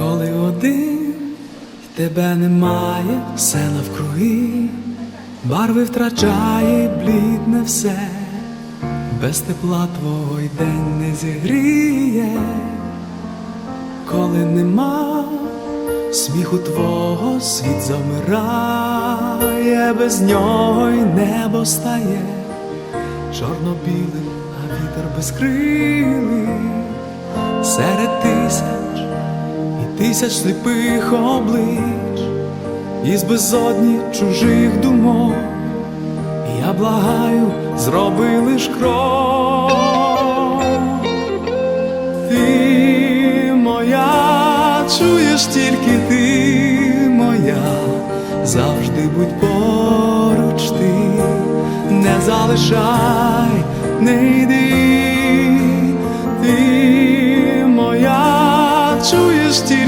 один, й тебе немає, все навкруги, барви втрачає, блідне все, без тепла твого й день не зігріє, коли нема сміху твого світ замирає, без нього й небо стає чорно-білим, а вітер безкрилий. Серед тисяч тисяч сліпих облич, із безодні чужих думок, я благаю, зроби лиш крок. Ти моя, чуєш тільки ти моя, завжди будь поруч ти, не залишай, не йди, ти моя, чуєш тільки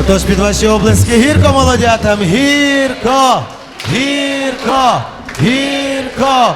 Отож під ваші облески гірко молодятам, гірко, гірко, гірко.